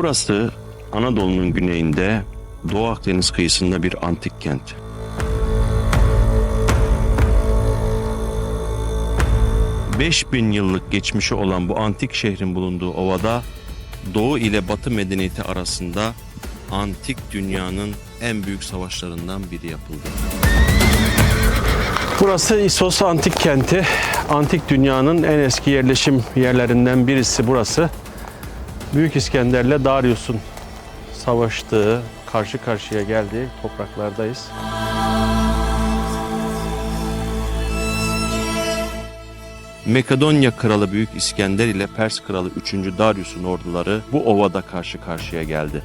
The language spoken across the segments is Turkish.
Burası Anadolu'nun güneyinde Doğu Akdeniz kıyısında bir antik kent. bin yıllık geçmişi olan bu antik şehrin bulunduğu ovada Doğu ile Batı medeniyeti arasında antik dünyanın en büyük savaşlarından biri yapıldı. Burası İsos Antik Kenti. Antik dünyanın en eski yerleşim yerlerinden birisi burası. Büyük İskender'le Darius'un savaştığı, karşı karşıya geldiği topraklardayız. Makedonya kralı Büyük İskender ile Pers kralı 3. Darius'un orduları bu ovada karşı karşıya geldi.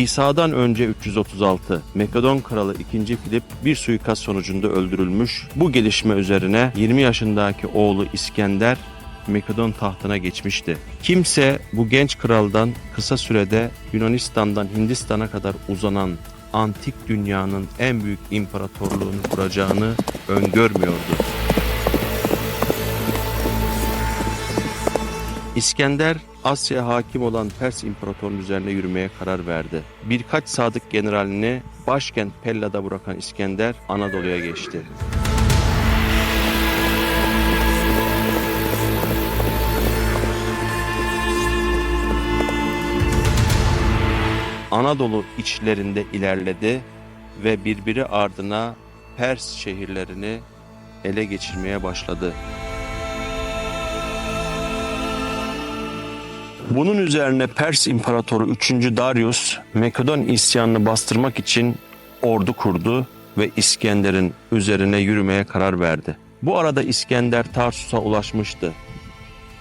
İsa'dan önce 336 Makedon kralı 2. Filip bir suikast sonucunda öldürülmüş. Bu gelişme üzerine 20 yaşındaki oğlu İskender Makedon tahtına geçmişti. Kimse bu genç kraldan kısa sürede Yunanistan'dan Hindistan'a kadar uzanan antik dünyanın en büyük imparatorluğunu kuracağını öngörmüyordu. İskender Asya'ya hakim olan Pers İmparatorluğu üzerine yürümeye karar verdi. Birkaç sadık generalini başkent Pella'da bırakan İskender Anadolu'ya geçti. Anadolu içlerinde ilerledi ve birbiri ardına Pers şehirlerini ele geçirmeye başladı. Bunun üzerine Pers İmparatoru 3. Darius Makedon isyanını bastırmak için ordu kurdu ve İskender'in üzerine yürümeye karar verdi. Bu arada İskender Tarsus'a ulaşmıştı.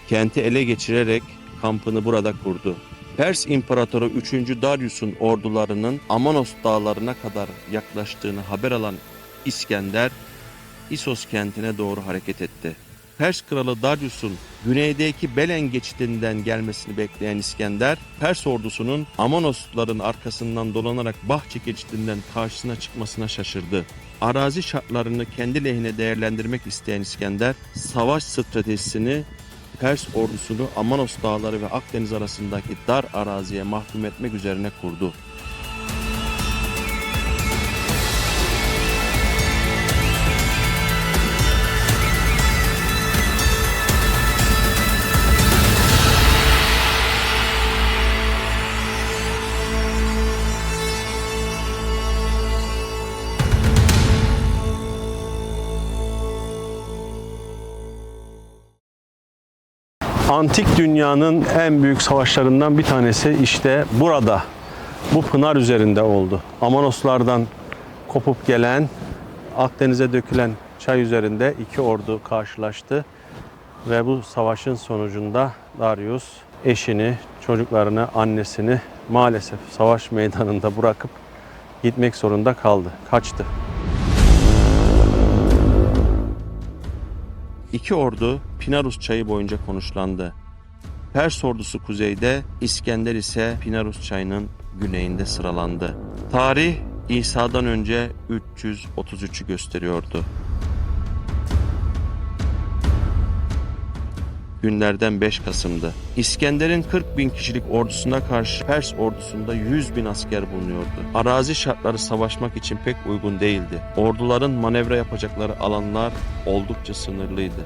Kenti ele geçirerek kampını burada kurdu. Pers İmparatoru 3. Darius'un ordularının Amanos dağlarına kadar yaklaştığını haber alan İskender, İsos kentine doğru hareket etti. Pers kralı Darius'un güneydeki Belen geçidinden gelmesini bekleyen İskender, Pers ordusunun Amanosların arkasından dolanarak Bahçe geçidinden karşısına çıkmasına şaşırdı. Arazi şartlarını kendi lehine değerlendirmek isteyen İskender, savaş stratejisini Pers ordusunu Amanos dağları ve Akdeniz arasındaki dar araziye mahkum etmek üzerine kurdu. Antik dünyanın en büyük savaşlarından bir tanesi işte burada. Bu pınar üzerinde oldu. Amanoslardan kopup gelen, Akdeniz'e dökülen çay üzerinde iki ordu karşılaştı. Ve bu savaşın sonucunda Darius eşini, çocuklarını, annesini maalesef savaş meydanında bırakıp gitmek zorunda kaldı. Kaçtı. İki ordu Pinarus çayı boyunca konuşlandı. Pers ordusu kuzeyde, İskender ise Pinarus çayının güneyinde sıralandı. Tarih İsa'dan önce 333'ü gösteriyordu. Günlerden 5 Kasım'dı. İskender'in 40 bin kişilik ordusuna karşı Pers ordusunda 100 bin asker bulunuyordu. Arazi şartları savaşmak için pek uygun değildi. Orduların manevra yapacakları alanlar oldukça sınırlıydı.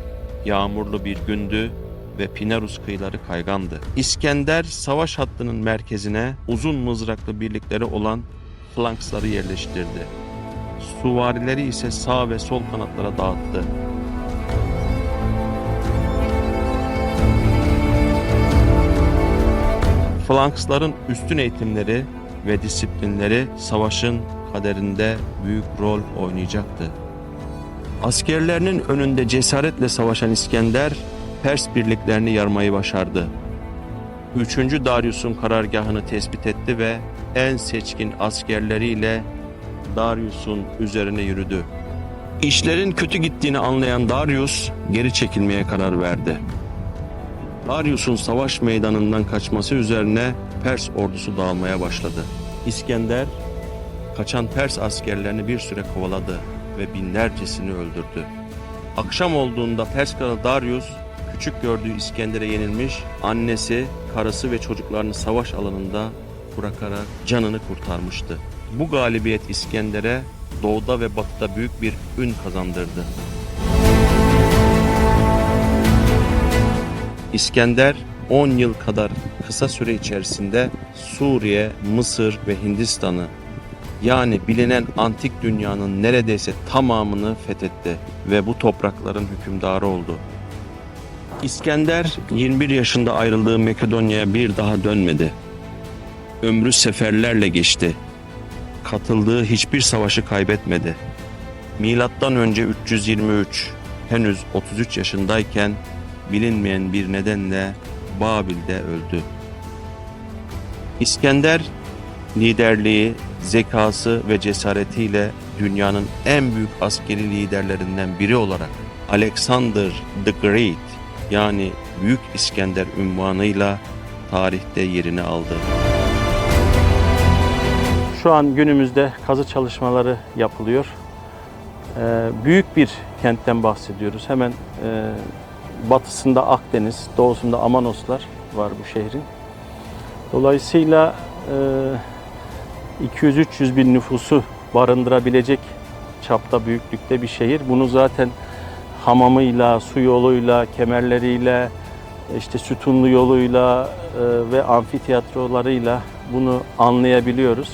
Yağmurlu bir gündü ve Pinarus kıyıları kaygandı. İskender savaş hattının merkezine uzun mızraklı birlikleri olan flanksları yerleştirdi. Suvarileri ise sağ ve sol kanatlara dağıttı. Flanksların üstün eğitimleri ve disiplinleri savaşın kaderinde büyük rol oynayacaktı. Askerlerinin önünde cesaretle savaşan İskender, Pers birliklerini yarmayı başardı. 3. Darius'un karargahını tespit etti ve en seçkin askerleriyle Darius'un üzerine yürüdü. İşlerin kötü gittiğini anlayan Darius geri çekilmeye karar verdi. Darius'un savaş meydanından kaçması üzerine Pers ordusu dağılmaya başladı. İskender Kaçan Pers askerlerini bir süre kovaladı ve binlercesini öldürdü. Akşam olduğunda Pers kralı Darius küçük gördüğü İskender'e yenilmiş, annesi, karısı ve çocuklarını savaş alanında bırakarak canını kurtarmıştı. Bu galibiyet İskender'e doğuda ve batıda büyük bir ün kazandırdı. İskender 10 yıl kadar kısa süre içerisinde Suriye, Mısır ve Hindistan'ı yani bilinen antik dünyanın neredeyse tamamını fethetti ve bu toprakların hükümdarı oldu. İskender 21 yaşında ayrıldığı Makedonya'ya bir daha dönmedi. Ömrü seferlerle geçti. Katıldığı hiçbir savaşı kaybetmedi. Milattan önce 323 henüz 33 yaşındayken bilinmeyen bir nedenle Babil'de öldü. İskender liderliği, zekası ve cesaretiyle dünyanın en büyük askeri liderlerinden biri olarak Alexander the Great yani Büyük İskender unvanıyla tarihte yerini aldı. Şu an günümüzde kazı çalışmaları yapılıyor. Ee, büyük bir kentten bahsediyoruz. Hemen e, batısında Akdeniz, doğusunda Amanoslar var bu şehrin. Dolayısıyla e, 200-300 bin nüfusu barındırabilecek çapta büyüklükte bir şehir. Bunu zaten hamamıyla, su yoluyla, kemerleriyle, işte sütunlu yoluyla e, ve amfiteyatrolarıyla bunu anlayabiliyoruz.